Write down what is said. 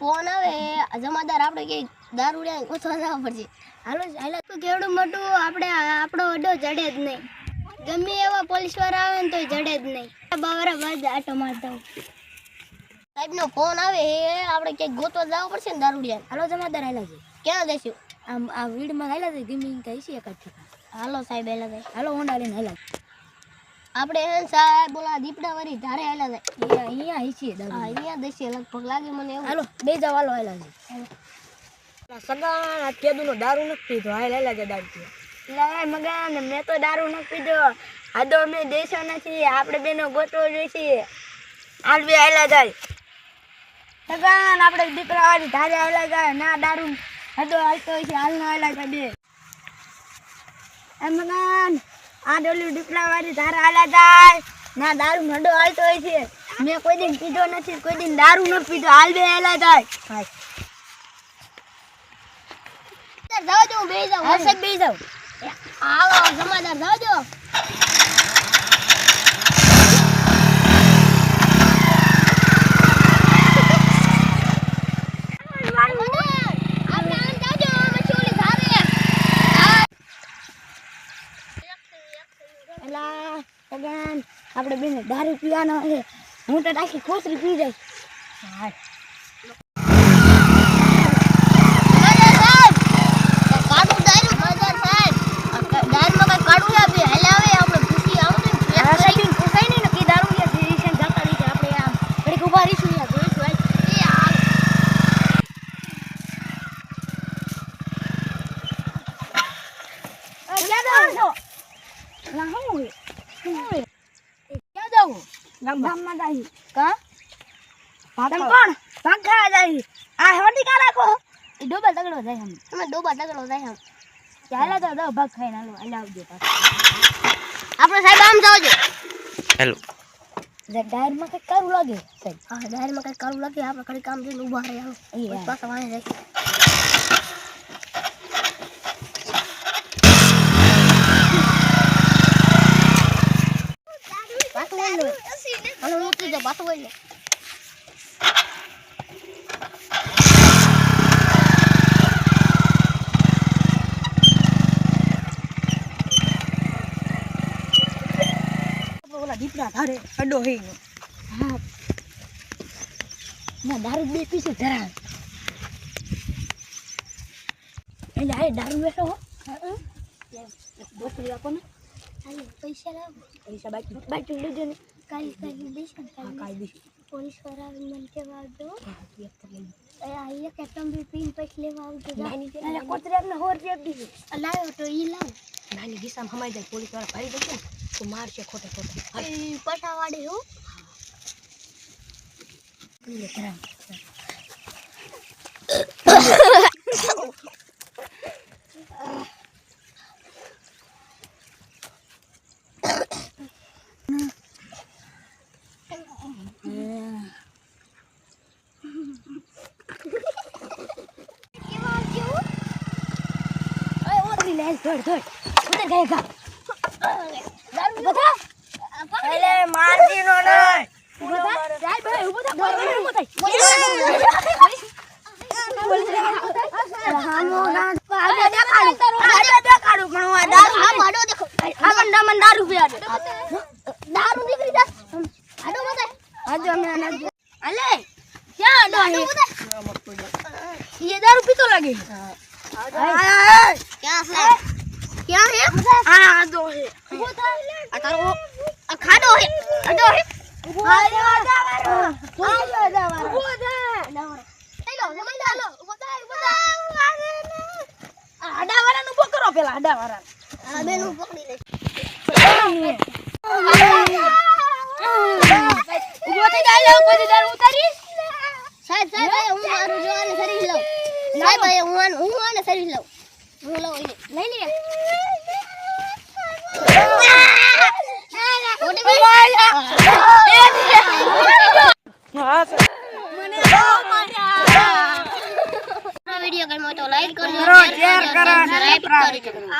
Phone આવે જમાદાર આપણે કે દારૂ લે ઓછો જવા પડશે હાલો હાલો તો કેવડું મોટું આપણે આપણો અડ્ડો જડે જ નહીં. ગમે એવા પોલીસવાળા આવે ને તોય જડે જ નહીં. બાવરા બાદ આટો મારતા સાહેબનો ફોન આવે એ આપણે ક્યાંક ગોતવા જવું પડશે ને દારૂડિયા હાલો જમાદાર હાલા છે ક્યાં જઈશું? આમ આ વીડમાં હાલા છે ગમે એમ કહી છે એક જ હાલો સાહેબ હાલા હાલો હોન્ડા લઈને હાલા આપણે સાહેબ બોલા દીપડા વરી ધારે હેલા જાય અહીંયા અહીં છે હા અહીંયા દઈશું લગભગ લાગે મને એવું. હાલો બે જાવ હાલો હાલા. છે સગા કેદુનો દારૂ નથી પીધો. હાલ હાલા છે દારૂ લે મગન મેં તો દારૂ ન પીધો. આ તો અમે દેશો નથી આપણે બેનો ગોતવો જોઈશે હાલ બે આયલા જાય સગાન આપણે દીપડા વાળી ધારે આયલા જાય ના દારૂ હદો હાલતો છે. હાલ ના આયલા જાય બે. એ મગન આ ડોલી દીકરા વાળી ધારે આયલા જાય. ના દારૂ મંડો હાલતો હોય છે. મેં કોઈ દિન પીધો નથી કોઈ દિન દારૂ ન પીધો. હાલ બે હાલા જાય. જાવ જો બે જાવ. હા સાહેબ બે જાવ. આવો જમાદાર જાવ જો એલા સગાન આપણે બેને દારૂ પીવાનો છે. હું તો આખી ખોસરી પી જઈશ હા આ સાઈડ જાવ ગામમાં જાય કા તમે કોણ? ભાગા જાય. આ હોડી કા રાખો? એ ડોબા તગડો જાય હમ ચાલા તો દો ભાગ ખાઈને હાલો હાલ આપણે સાહેબ આમ જાવ હેલો. ડાયરમાં કંઈક કરવું લાગે સાહેબ. હા ડાયરમાં કઈ કરવું લાગે આપણે કડી કામ જોઈને ઊભા રહ્યા આવો પાછા વાંચી જાય. વળી લો. હાલો મૂકી દો વળી લો. ઓલા દીપડા ધારે અડો હે હા. ના દારૂ બે પીસે ધરા એટલે આ દારૂ બેસો હો. બોતલી આપો ને. હાલો, પૈસા લાવો પૈસા બાકી બાકી લેજો ને કાલે કાલે દઈશ ને હા કાલે કાઈ દઈશું પોલીસવાળા આવીને મને કહેવા આવજો હા એક તો લઈ એ આ એક એટમ બી પીને પછી લેવા આવજો જા. નાની એટલે કોતરે આપણે હોર જેબ દીધી લાવ્યો તો ઈ લાવ નાની ગીસામાં હમાઈ જાય પોલીસવાળા પાડી દેશે ને તો મારશે ખોટે ખોટે હાલ એ પટાવાડી હું લે ધોડ ધોડ ઉતર ગયા ગા બધા એટલે મારજી નો નહીં બધા જાય ભાઈ ઊભો થા ઊભો થા દારૂ નીકળી જા આડો બતાય આજો અમે આના અલે ક્યાં આડો હે ये दारू पीतो लगे ક્યાં છે ક્યાં હે हाँ आदो है આ તારો આ ખાડો હે ખાડો હે आयो दावारो आयो दावारो वो दे હેલો જમાઈ હાલો ઉભો થાય ઉભો થાય આડાવાળા નું પકડો પેલા આડાવાળા આ બેનું પકડી લે ઉભો થઈ જાય લે કોઈ દારૂ ઉતારી સાહેબ સાહેબ હું મારું જોવાને સર્વિસ લઉં. સાહેબ હું હું આને સર્વિસ લઉં. હું લઉં લઈ લે વીડિયો ગમ્યો તો લાઈક કરજો શેર કરજો સબસ્ક્રાઇબ કરજો.